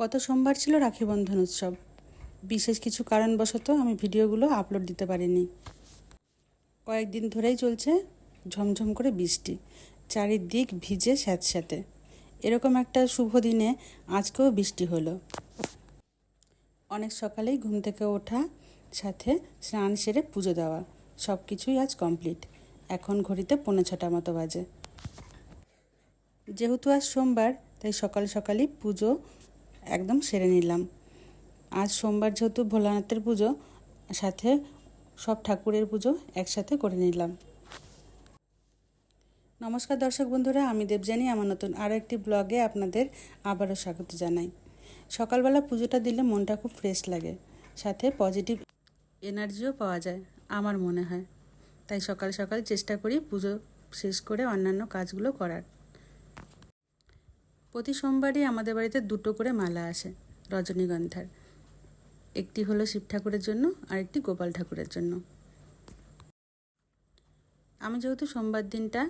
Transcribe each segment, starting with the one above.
গত সোমবার ছিল রাখি বন্ধন উৎসব। বিশেষ কিছু কারণবশত আমি ভিডিওগুলো আপলোড দিতে পারিনি। কয়েকদিন ধরেই চলছে ঝমঝম করে বৃষ্টি। চারিদিক ভিজে স্যাঁতস্যাঁতে। এরকম একটা শুভ দিনে আজকেও বৃষ্টি হলো। অনেক সকালেই ঘুম থেকে ওঠা, সাথে স্নান সেরে পুজো দেওয়া সব কিছুই আজ কমপ্লিট। এখন ঘড়িতে পৌনে ছটা মতো বাজে। যেহেতু আজ সোমবার, তাই সকাল সকালই পুজো একদম সেরে নিলাম। আজ সোমবার যেহেতু ভোলানাথের পুজো, সাথে সব ঠাকুরের পুজো একসাথে করে নিলাম। নমস্কার দর্শক বন্ধুরা, আমি দেবজানি আমার নতুন আরও একটি ব্লগে আপনাদের আবারও স্বাগত জানাই। সকালবেলা পুজোটা দিলে মনটা খুব ফ্রেশ লাগে, সাথে পজিটিভ এনার্জিও পাওয়া যায়, আমার মনে হয়। তাই সকাল সকাল চেষ্টা করি পুজো শেষ করে অন্যান্য কাজগুলো করার। প্রতি সোমবারই আমাদের বাড়িতে দুটো করে মালা আসে রজনীগন্ধার। একটি হলো শিব ঠাকুরের জন্য আর একটি গোপাল ঠাকুরের জন্য। আমি যেহেতু সোমবার দিনটা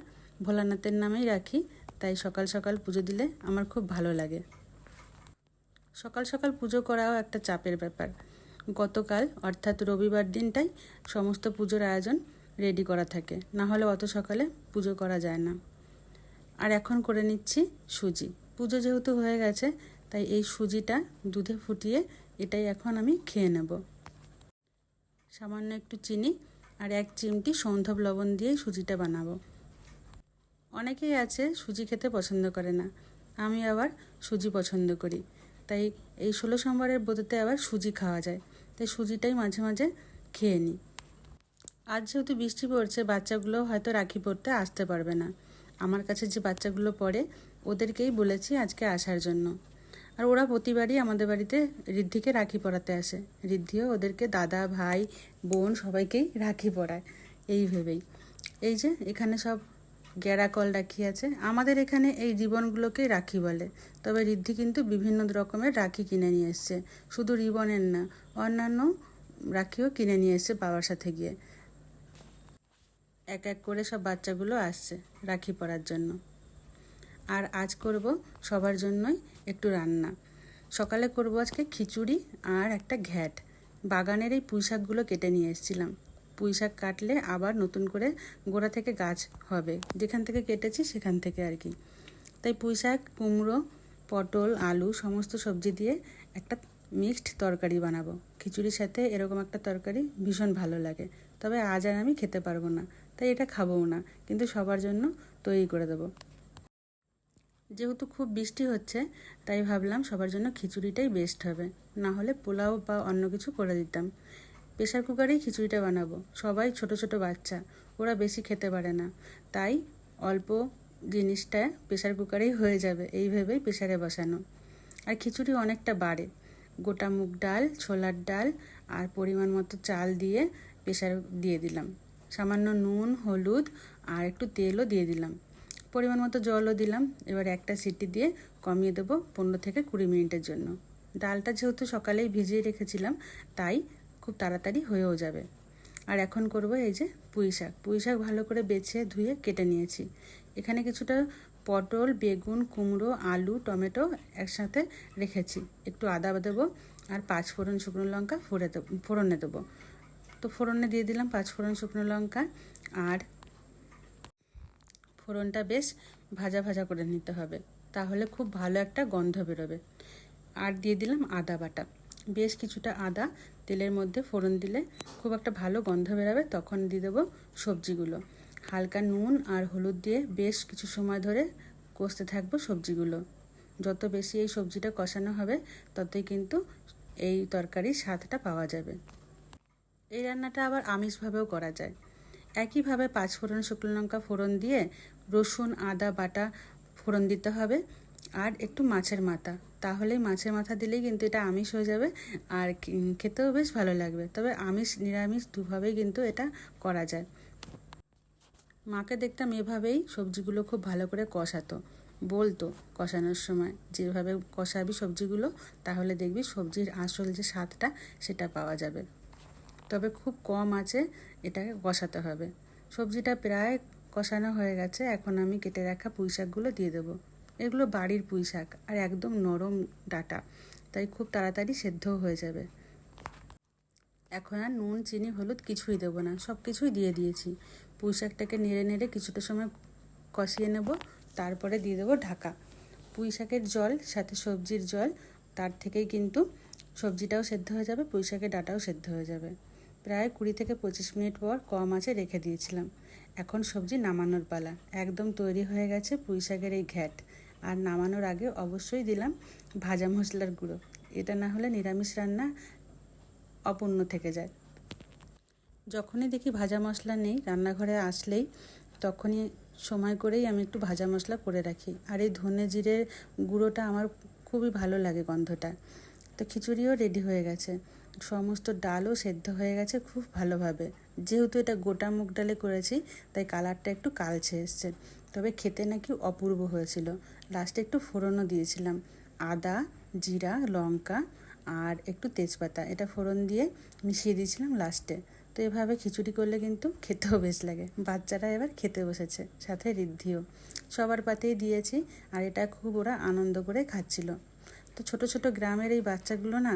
ভোলানাথের নামেই রাখি, তাই সকাল সকাল পুজো দিলে আমার খুব ভালো লাগে। সকাল সকাল পুজো করাও একটা চাপের ব্যাপার। গতকাল, অর্থাৎ রবিবার দিনটাই সমস্ত পুজোর আয়োজন রেডি করা থাকে, না হলে অত সকালে পুজো করা যায় না। আর এখন করে নিচ্ছি সুজি। পুজো যেহেতু হয়ে গেছে, তাই এই সুজিটা দুধে ফুটিয়ে এটাই এখন আমি খেয়ে নেব। সামান্য একটু চিনি আর এক চিমটি সৌন্ধব লবণ দিয়েই সুজিটা বানাবো। অনেকেই আছে সুজি খেতে পছন্দ করে না, আমি আবার সুজি পছন্দ করি। তাই এই ষোলো সোমবারের বোধতে আবার সুজি খাওয়া যায়, তাই সুজিটাই মাঝে মাঝে খেয়ে নিই। আজ যেহেতু বৃষ্টি পড়ছে বাচ্চাগুলো হয়তো রাখি পড়তে আসতে পারবে না। আমার কাছে যে বাচ্চাগুলো পড়ে ওদেরকেই বলেছি আজকে আসার জন্য। আর ওরা প্রতিবারই আমাদের বাড়িতে ঋদ্ধিকে রাখি পরাতে আসে। ঋদ্ধিও ওদেরকে দাদা, ভাই, বোন সবাইকেই রাখি পরায়। এই ভেবেই। এই যে এখানে সব গ্যারাকল রাখি আছে। আমাদের এখানে এই রিবনগুলোকে রাখি বলে। তবে ঋদ্ধি কিন্তু বিভিন্ন রকমের রাখি কিনে নিয়ে এসছে। শুধু রিবনের না, অন্যান্য রাখিও কিনে নিয়ে এসছে বাবার সাথে গিয়ে। এক এক করে সব বাচ্চাগুলো আসছে রাখি পরার জন্য। আর আজ করব সবার জন্যই একটু রান্না। সকালে করব আজকে খিচুড়ি আর একটা ঘ্যাট। বাগানের এই পুঁই শাকগুলো কেটে নিয়ে এসেছিলাম। পুঁই শাক কাটলে আবার নতুন করে গোড়া থেকে গাছ হবে। যেখান থেকে কেটেছি সেখান থেকে আর কি। তাই পুঁই শাক, কুমড়ো, পটল, আলু সমস্ত সবজি দিয়ে একটা মিক্সড তরকারি বানাবো। খিচুড়ির সাথে এরকম একটা তরকারি ভীষণ ভালো লাগে। তবে আজ আর আমি খেতে পারব না। তাই এটা খাবও না। কিন্তু সবার জন্য তৈরি করে দেবো। যেহেতু খুব বৃষ্টি হচ্ছে, তাই ভাবলাম সবার জন্য খিচুড়িটাই বেস্ট হবে। না হলে পোলাও বা অন্য কিছু করে দিতাম। প্রেশার কুকারেই খিচুড়িটা বানাবো। সবাই ছোট ছোট বাচ্চা, ওরা বেশি খেতে পারে না। তাই অল্প জিনিসটা প্রেশার কুকারেই হয়ে যাবে, এই ভেবেই প্রেশারে বসানো। আর খিচুড়ি অনেকটা বাড়ে। গোটা মুগ ডাল, ছোলার ডাল আর পরিমাণ মতো চাল দিয়ে প্রেশার দিয়ে দিলাম। সামান্য নুন, হলুদ আর একটু তেলও দিয়ে দিলাম। পরিমাণ মতো জলও দিলাম। এবার একটা সিটি দিয়ে কমিয়ে দেবো পনেরো থেকে কুড়ি মিনিটের জন্য। ডালটা যেহেতু সকালেই ভিজিয়ে রেখেছিলাম, তাই খুব তাড়াতাড়ি হয়েও যাবে। আর এখন করব এই যে পুঁই শাক। পুঁই শাক ভালো করে বেছে ধুয়ে কেটে নিয়েছি। এখানে কিছুটা পটল, বেগুন, কুমড়ো, আলু, টমেটো একসাথে রেখেছি। একটু আদা দেবো আর পাঁচ ফোড়ন শুকনো লঙ্কা ফোড়ে দেবো ফোড়নে দেবো। তো ফোড়নে দিয়ে দিলাম পাঁচ ফোড়ন শুকনো লঙ্কা আর ফোড়নটা বেশ ভাজা ভাজা করে নিতে হবে। তাহলে খুব ভালো একটা গন্ধ বেরোবে। আর দিয়ে দিলাম আদা বাটা। বেশ কিছুটা আদা তেলের মধ্যে ফোড়ন দিলে খুব একটা ভালো গন্ধ বেরোবে, তখন দিয়ে দেবো সবজিগুলো। হালকা নুন আর হলুদ দিয়ে বেশ কিছু সময় ধরে কষতে থাকব সবজিগুলো। যত বেশি এই সবজিটা কষানো হবে, ততই কিন্তু এই তরকারির স্বাদটা পাওয়া যাবে। এই রান্নাটা আবার আমিষভাবেও করা যায়। একইভাবে পাঁচ ফোড়ন শুকনো লঙ্কা ফোড়ন দিয়ে রসুন, আদা, বাটা ফোড়ন দিতে হবে আর একটু মাছের মাথা। তাহলে মাছের মাথা দিলেই কিন্তু এটা আমিষ হয়ে যাবে আর খেতেও বেশ ভালো লাগবে। তবে আমিষ, নিরামিষ দুভাবেই কিন্তু এটা করা যায়। মাকে দেখতাম এভাবেই সবজিগুলো খুব ভালো করে কষাতো, বলতো কষানোর সময়। যেভাবে কষাবি সবজিগুলো, তাহলে দেখবি সবজির আসল যে স্বাদটা, সেটা পাওয়া যাবে। তবে খুব কম আছে এটাকে কষাতে হবে। সবজিটা প্রায় কষানো হয়ে গেছে, এখন আমি কেটে রাখা পুঁই শাকগুলো দিয়ে দেবো। এগুলো বাড়ির পুঁই শাক আর একদম নরম ডাটা, তাই খুব তাড়াতাড়ি সেদ্ধও হয়ে যাবে। এখন আর নুন, চিনি, হলুদ কিছুই দেবো না, সব কিছুই দিয়ে দিয়েছি। পুঁই শাকটাকে নেড়ে নেড়ে কিছুটা সময় কষিয়ে নেব, তারপরে দিয়ে দেবো ঢাকা। পুঁই শাকের জল, সাথে সবজির জল, তার থেকেই কিন্তু সবজিটাও সেদ্ধ হয়ে যাবে পুঁই শাকের ডাটাও সেদ্ধ হয়ে যাবে। প্রায় কুড়ি থেকে পঁচিশ মিনিট পর কম আছে রেখে দিয়েছিলাম। এখন সবজি নামানোর পালা। একদম তৈরি হয়ে গেছে পুঁই শাকের এই ঘ্যাট। আর নামানোর আগে অবশ্যই দিলাম ভাজা মশলার গুঁড়ো। এটা না হলে নিরামিষ রান্না অপূর্ণ থেকে যায়। যখনই দেখি ভাজা মশলা নেই, রান্নাঘরে আসলেই তখনই সময় করেই আমি একটু ভাজা মশলা করে রাখি। আর এই ধনে জিরের গুঁড়োটা আমার খুবই ভালো লাগে গন্ধটা। তো খিচুড়িও রেডি হয়ে গেছে। সমস্ত ডালও সেদ্ধ হয়ে গেছে খুব ভালোভাবে। যেহেতু এটা গোটা মুগ ডালে করেছি, তাই কালারটা একটু কালচে এসছে। তবে খেতে নাকি অপূর্ব হয়েছিল। লাস্টে একটু ফোড়নও দিয়েছিলাম। আদা, জিরা, লঙ্কা আর একটু তেজপাতা। এটা ফোড়ন দিয়ে মিশিয়ে দিয়েছিলাম লাস্টে। তো এভাবে খিচুড়ি করলে কিন্তু খেতেও বেশ লাগে। বাচ্চারা এবার খেতে বসেছে, সাথে ঋদ্ধিও সবার পাতেই দিয়েছি আর এটা খুব ওরা আনন্দ করে খাচ্ছিল। তো ছোট ছোট গ্রামের এই বাচ্চাগুলো না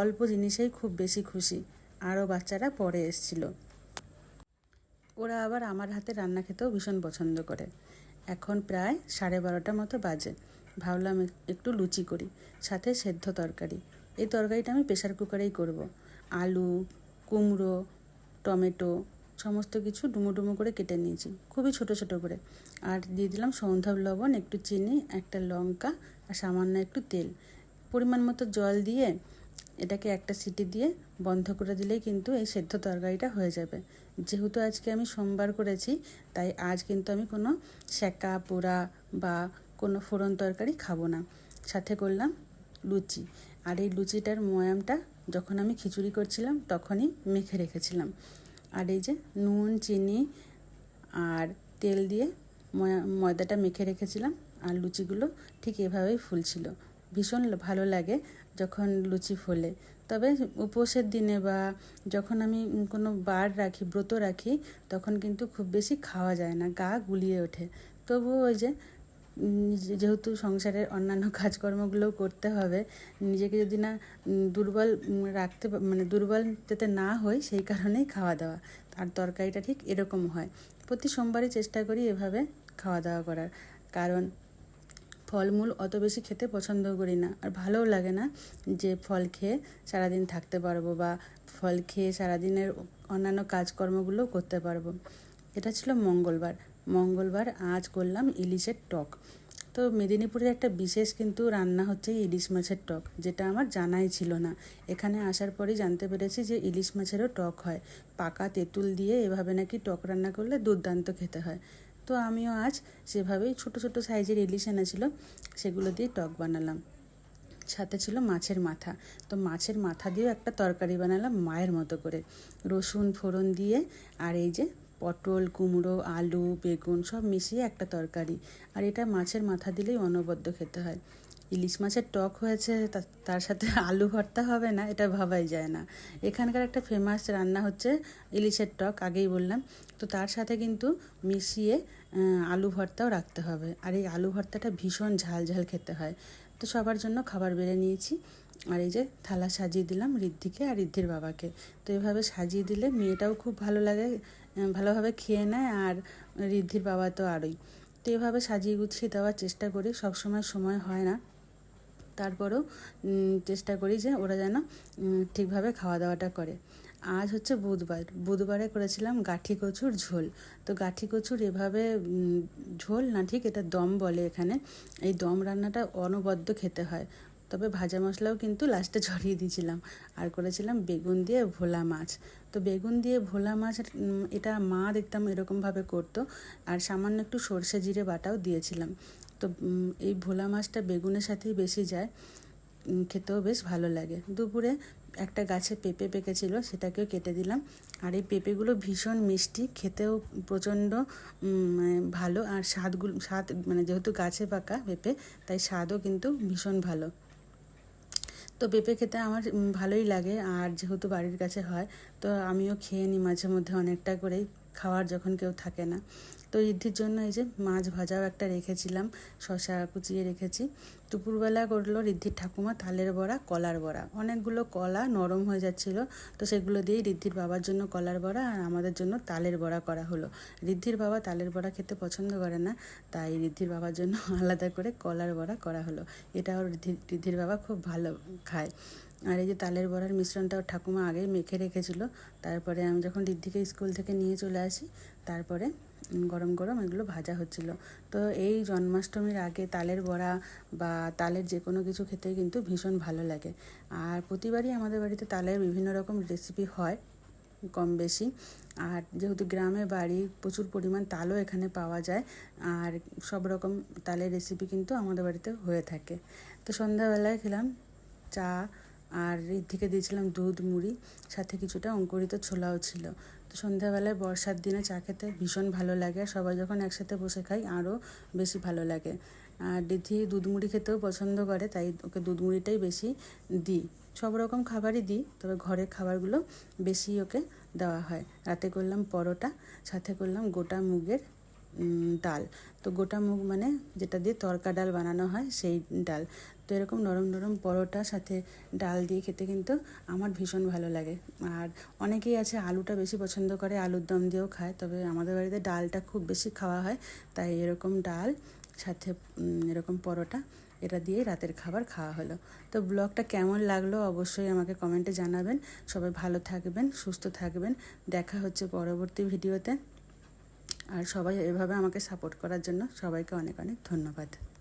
অল্প জিনিসেই খুব বেশি খুশি। আরও বাচ্চারা পরে এসছিল। ওরা আবার আমার হাতে রান্না খেতেও ভীষণ পছন্দ করে। এখন প্রায় সাড়ে বারোটা মতো বাজে। ভাবলাম একটু লুচি করি, সাথে সেদ্ধ তরকারি। এই তরকারিটা আমি প্রেশার কুকারেই করব। আলু, কুমড়ো, টমেটো সমস্ত কিছু ডুমো ডুমো করে কেটে নিয়েছি, খুবই ছোট ছোট করে। আর দিয়ে দিলাম সৌন্ধব লবণ, একটু চিনি, একটা লঙ্কা আর সামান্য একটু তেল। পরিমাণ মতো জল দিয়ে এটাকে একটা সিটি দিয়ে বন্ধ করে দিলেই কিন্তু এই সেদ্ধ তরকারিটা হয়ে যাবে। যেহেতু আজকে আমি সোমবার করেছি, তাই আজ কিন্তু আমি কোনো সেকা পোড়া বা কোনো ফোড়ন তরকারি খাব না। সাথে করলাম লুচি। আর এই লুচিটার ময়ামটা যখন আমি খিচুড়ি করছিলাম, তখনই মেখে রেখেছিলাম। আর এই যে নুন, চিনি আর তেল দিয়ে ময়া, ময়দাটা মেখে রেখেছিলাম, আর লুচিগুলো ঠিক এভাবেই ফুলছিল। ভীষণ ভালো লাগে যখন লুচি ফোলে। তবে উপোসের দিনে বা যখন আমি কোনো বার রাখি, ব্রত রাখি, তখন কিন্তু খুব বেশি খাওয়া যায় না, গা গুলিয়ে ওঠে। তবুও ওই যে যেহেতু সংসারের অন্যান্য কাজকর্মগুলোও করতে হবে, নিজেকে যদি না দুর্বল রাখতে মানে দুর্বল যাতে না হয় সেই কারণেই খাওয়া দাওয়া। আর তরকারিটা ঠিক এরকম হয়। প্রতি সোমবারই চেষ্টা করি এভাবে খাওয়া দাওয়া করার। কারণ ফলমূল অত বেশি খেতে পছন্দ করি না। আর ভালোও লাগে না যে ফল খেয়ে সারাদিন থাকতে পারব বা ফল খেয়ে সারাদিনের অন্যান্য কাজকর্মগুলো করতে পারব। এটা ছিল মঙ্গলবার। মঙ্গলবার আজ করলাম ইলিশের টক। তো মেদিনীপুরের একটা বিশেষ কিন্তু রান্না হচ্ছে ইলিশ মাছের টক, যেটা আমার জানাই ছিল না। এখানে আসার পরেই জানতে পেরেছি যে ইলিশ মাছেরও টক হয়। পাকা তেঁতুল দিয়ে এভাবে নাকি টক রান্না করলে দুর্দান্ত খেতে হয়। তো আমিও আজ সেভাবেই ছোট ছোট সাইজের ইলিশ এনেছিল, সেগুলো দিয়ে টক বানালাম। সাথে ছিল মাছের মাথা। তো মাছের মাথা দিয়েও একটা তরকারি বানালাম মায়ের মতো করে। রসুন ফোড়ন দিয়ে আর এই যে পটল, কুমড়ো, আলু, বেগুন সব মিশিয়ে একটা তরকারি। আর এটা মাছের মাথা দিলেই অনবদ্য খেতে হয়। ইলিশ মাছের টক হয়েছে তার সাথে আলু ভর্তা হবে না, এটা ভাবাই যায় না। এখানকার একটা ফেমাস রান্না হচ্ছে ইলিশের টক, আগেই বললাম। তো তার সাথে কিন্তু মিশিয়ে আলু ভর্তাও রাখতে হবে। আর এই আলু ভর্তাটা ভীষণ ঝাল ঝাল খেতে হয়। তো সবার জন্য খাবার বেড়ে নিয়েছি। আর এই যে থালা সাজিয়ে দিলাম ঋদ্ধিকে আর ঋদ্ধির বাবাকে। তো এভাবে সাজিয়ে দিলে মেয়েটাও খুব ভালো লাগে ভালোভাবে খেয়ে নেয় আর ঋদ্ধির বাবা তো আরই। তো এভাবে সাজিয়ে গুছিয়ে দেওয়ার চেষ্টা করি, সবসময় সময় হয় না। তারপরেও চেষ্টা করি যে ওরা যেন ঠিকভাবে খাওয়া দাওয়াটা করে। আজ হচ্ছে বুধবার। বুধবারে করেছিলাম গাঠি কচুর ঝোল। তো গাঠি কচুর এভাবে ঝোল না ঠিক, এটা দম বলে এখানে। এই দম রান্নাটা অনবদ্য খেতে হয়। তবে ভাজা মশলাও কিন্তু লাস্টে ছড়িয়ে দিয়েছিলাম। আর করেছিলাম বেগুন দিয়ে ভোলা মাছ। তো বেগুন দিয়ে ভোলা মাছ এটা মা দেখতাম এরকমভাবে করতো। আর সামান্য একটু সর্ষে জিরে বাটাও দিয়েছিলাম। তো এই ভোলা মাছটা বেগুনের সাথেই বেশি যায়। খেতেও বেশ ভালো লাগে। দুপুরে একটা গাছে পেঁপে পেকেছিল, সেটাকেও কেটে দিলাম। আর এই পেঁপেগুলো ভীষণ মিষ্টি, খেতেও প্রচণ্ড মানে ভালো। আর স্বাদগুলো, স্বাদ মানে যেহেতু গাছে পাকা পেঁপে, তাই স্বাদও কিন্তু ভীষণ ভালো। তো পেঁপে খেতে আমার ভালোই লাগে। আর যেহেতু বাড়ির কাছে হয়, তো আমিও খেয়ে নিই মাঝে মধ্যে অনেকটা করেই। খাওয়ার যখন কেউ থাকে না। তো ঋদ্ধির জন্য এই যে মাছ ভাজাও একটা রেখেছিলাম শশা কুচিয়ে রেখেছি। দুপুরবেলা করল ঋদ্ধির ঠাকুমা তালের বড়া, কলার বড়া। অনেকগুলো কলা নরম হয়ে যাচ্ছিল, তো সেগুলো দিয়েই ঋদ্ধির বাবার জন্য কলার বড়া আর আমাদের জন্য তালের বড়া করা হলো। ঋদ্ধির বাবা তালের বড়া খেতে পছন্দ করে না, তাই ঋদ্ধির বাবার জন্য আলাদা করে কলার বড়া করা হলো। এটাও ঋদ্ধির ঋদ্ধির বাবা খুব ভালো খায়। আর এই যে তালের বড়ার মিশ্রণটা ওর ঠাকুমা আগেই মেখে রেখেছিল। তারপরে আমি যখন ঋদ্ধিকে স্কুল থেকে নিয়ে চলে আসি তারপরে গরম গরম এগুলো ভাজা হচ্ছিল। তো এই জন্মাষ্টমীর আগে তালের বড়া বা তালের যে কোনো কিছু খেতে কিন্তু ভীষণ ভালো লাগে। আর প্রতিবারই আমাদের বাড়িতে তালের বিভিন্ন রকম রেসিপি হয় কম বেশি। আর যেহেতু গ্রামে বাড়ি প্রচুর পরিমাণ তালও এখানে পাওয়া যায়। আর সব রকম তালের রেসিপি কিন্তু আমাদের বাড়িতে হয়ে থাকে। তো সন্ধ্যাবেলায় খেলাম চা আর ঋদ্ধিকে দিয়েছিলাম দুধ, মুড়ি, সাথে কিছুটা অঙ্কুরিত ছোলাও ছিল। তো সন্ধ্যাবেলায় বর্ষার দিনে চা খেতে ভীষণ ভালো লাগে। সবাই যখন একসাথে বসে খাই, আরও বেশি ভালো লাগে। আর দিদি দুধমুড়ি খেতেও পছন্দ করে, তাই ওকে দুধমুড়িটাই বেশি দিই। সব রকম খাবারই দিই, তবে ঘরের খাবারগুলো বেশি ওকে দেওয়া হয়। রাতে করলাম পরোটা, সাথে করলাম গোটা মুগের ডাল। তো গোটা মুগ মানে যেটা দিয়ে তরকা ডাল বানানো হয়, সেই ডাল। তো এরকম নরম নরম পরোটা, সাথে ডাল দিয়ে খেতে কিন্তু আমার ভীষণ ভালো লাগে। আর অনেকেই আছে আলুটা বেশি পছন্দ করে, আলুর দম দিয়েও খায়, তবে আমাদের বাড়িতে ডালটা খুব বেশি খাওয়া হয়। তাই এরকম ডাল, সাথে এরকম পরোটা, এটা দিয়ে রাতের খাবার খাওয়া হলো। তো ব্লগটা কেমন লাগল অবশ্যই আমাকে কমেন্টে জানাবেন। সবাই ভালো থাকবেন, সুস্থ থাকবেন। দেখা হচ্ছে পরবর্তী ভিডিওতে। আর সবাই এভাবে আমাকে সাপোর্ট করার জন্য সবাইকে অনেক অনেক ধন্যবাদ।